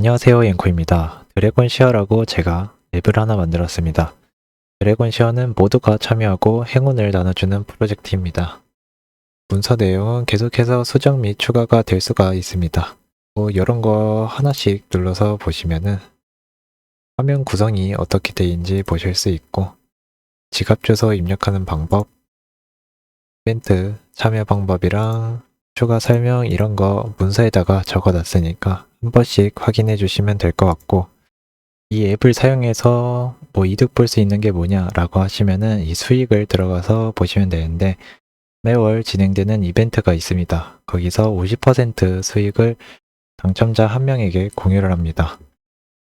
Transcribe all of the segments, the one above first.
안녕하세요 앵커입니다. 드래곤 시어라고 제가 앱을 하나 만들었습니다. 드래곤 시어는 모두가 참여하고 행운을 나눠주는 프로젝트입니다. 문서 내용은 계속해서 수정 및 추가가 될 수가 있습니다. 뭐 이런 거 하나씩 눌러서 보시면은 화면 구성이 어떻게 되는지 보실 수 있고 지갑 주소 입력하는 방법, 이벤트 참여 방법이랑 추가 설명 이런 거 문서에다가 적어놨으니까 한 번씩 확인해 주시면 될 것 같고 이 앱을 사용해서 뭐 이득 볼 수 있는 게 뭐냐라고 하시면은 이 수익을 들어가서 보시면 되는데 매월 진행되는 이벤트가 있습니다. 거기서 50% 수익을 당첨자 한 명에게 공유를 합니다.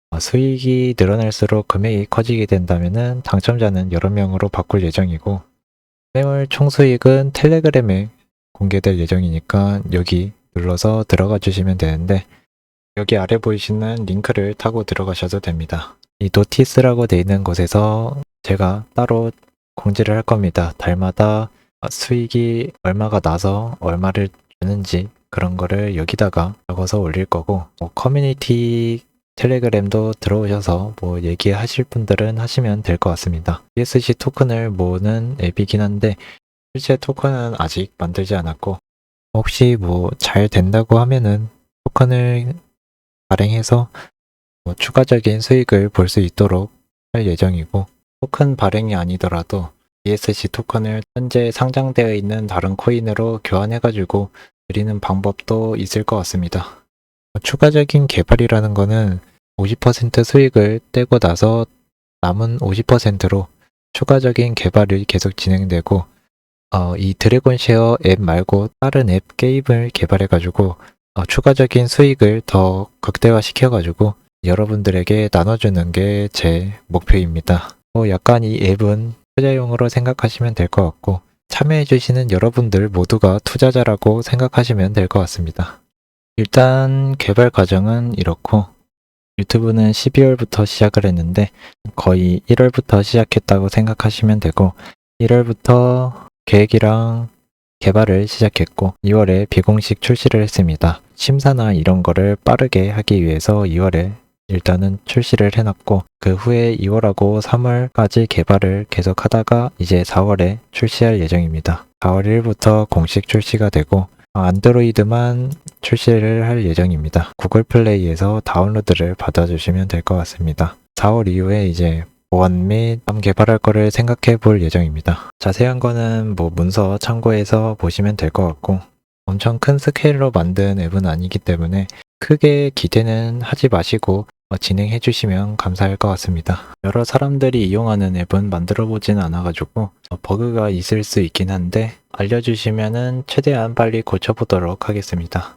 아, 수익이 늘어날수록 금액이 커지게 된다면은 당첨자는 여러 명으로 바꿀 예정이고 매월 총 수익은 텔레그램에 공개될 예정이니까 여기 눌러서 들어가 주시면 되는데 여기 아래 보이시는 링크를 타고 들어가셔도 됩니다. 이 노티스라고 되어 있는 곳에서 제가 따로 공지를 할 겁니다. 달마다 수익이 얼마가 나서 얼마를 주는지 그런 거를 여기다가 적어서 올릴 거고 뭐 커뮤니티 텔레그램도 들어오셔서 뭐 얘기하실 분들은 하시면 될 것 같습니다. ESC 토큰을 모으는 앱이긴 한데 실제 토큰은 아직 만들지 않았고 혹시 뭐 잘 된다고 하면은 토큰을 발행해서 뭐 추가적인 수익을 볼 수 있도록 할 예정이고 토큰 발행이 아니더라도 ESC 토큰을 현재 상장되어 있는 다른 코인으로 교환해가지고 드리는 방법도 있을 것 같습니다. 추가적인 개발이라는 거는 50% 수익을 떼고 나서 남은 50%로 추가적인 개발이 계속 진행되고 어, 이 드래곤 쉐어 앱 말고 다른 앱 게임을 개발해가지고 어, 추가적인 수익을 더 극대화 시켜가지고 여러분들에게 나눠주는 게 제 목표입니다. 뭐 약간 이 앱은 투자용으로 생각하시면 될 것 같고 참여해주시는 여러분들 모두가 투자자라고 생각하시면 될 것 같습니다. 일단 개발 과정은 이렇고 유튜브는 12월부터 시작을 했는데 거의 1월부터 시작했다고 생각하시면 되고 1월부터 계획이랑 개발을 시작했고 2월에 비공식 출시를 했습니다. 심사나 이런 거를 빠르게 하기 위해서 2월에 일단은 출시를 해놨고 그 후에 2월하고 3월까지 개발을 계속 하다가 이제 4월에 출시할 예정입니다. 4월 1일부터 공식 출시가 되고 안드로이드만 출시를 할 예정입니다. 구글 플레이에서 다운로드를 받아주시면 될 것 같습니다. 4월 이후에 이제 보안 및 다음 개발할 거를 생각해 볼 예정입니다. 자세한 거는 뭐 문서 참고해서 보시면 될 것 같고 엄청 큰 스케일로 만든 앱은 아니기 때문에 크게 기대는 하지 마시고 어, 진행해 주시면 감사할 것 같습니다. 여러 사람들이 이용하는 앱은 만들어 보진 않아가지고 어, 버그가 있을 수 있긴 한데 알려주시면은 최대한 빨리 고쳐보도록 하겠습니다.